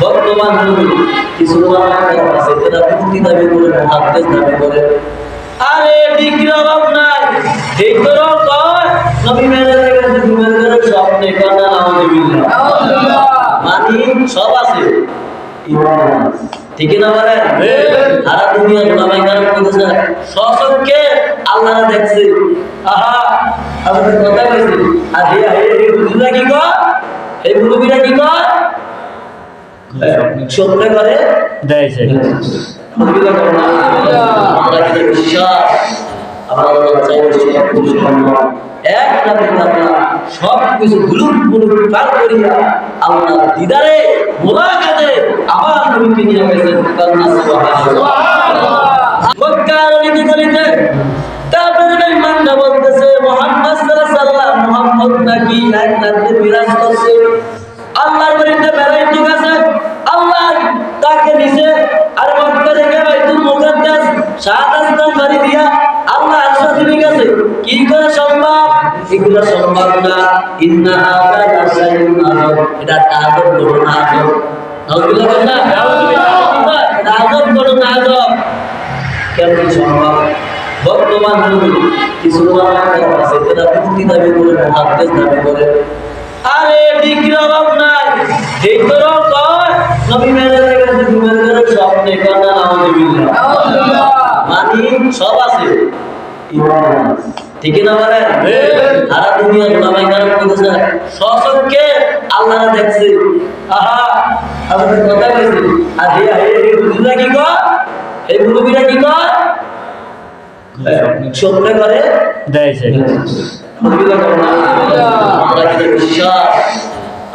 বর্তমান যুগে কিছু আছে মুক্তি দাবি করে মহাদেশ দাবি করে আরে ডিগ্রি অভাব নাই এই তোর কয় নবী মেরে গেছে স্বপ্নে আলহামদুলিল্লাহ মানি সব আছে। ঠিক না বলেন সারা দুনিয়া গোলামাই কারণ করতেছে সচক্ষে আল্লাহ দেখছে আহা আমাদের কথা কইছে আর হে হে বুঝলা কি এই মুরব্বীরা কি স্বপ্নে করে দেয় সে মুরব্বীরা করে না আমরা কিন্তু বিশ্বাস আমরা এক পার করিয়া আল্লাহ দিদারে মোলাকাতে আবার নবীকে নিয়ে গেছেন কান্না সুবহানাল্লাহ মক্কার অলিতে গলিতে তারপরে মেহমানরা বলতেছে মোহাম্মদ সাল্লাল্লাহু আলাইহি ওয়াসাল্লাম মোহাম্মদ নাকি এক রাতে বিরাজ করছে আল্লাহর বাড়িতে বেড়াইতে গেছে আল্লাহ বাড়ি দিয়া আল্লাহ আশ্বাসনে গেছে, কি করে সম্ভব? এগুলো সম্ভব না। ইন্না হাযা লাশাইউন আযম এটা তাদের বড় বলেন না বড় সম্ভব? বর্তমান যুগে কিছু মানুষ আছে দাবি করে দাবি করে। আরে নবী গেছে স্বপ্নে কান্না আলহামদুলিল্লাহ মানি সব আছে। ঠিক না বলেন সারা দুনিয়া গোলামাই কারণ করতেছে সচক্ষে আল্লাহ দেখছে। আহা আমাদের কথা কইছে আর হে হে বুঝলা কি কর এই মুরব্বীরা কি কর স্বপ্নে করে দেয় সে। মুরব্বীরা করে না আমরা কিন্তু বিশ্বাস আমরা চাই সব কিছু সম্ভব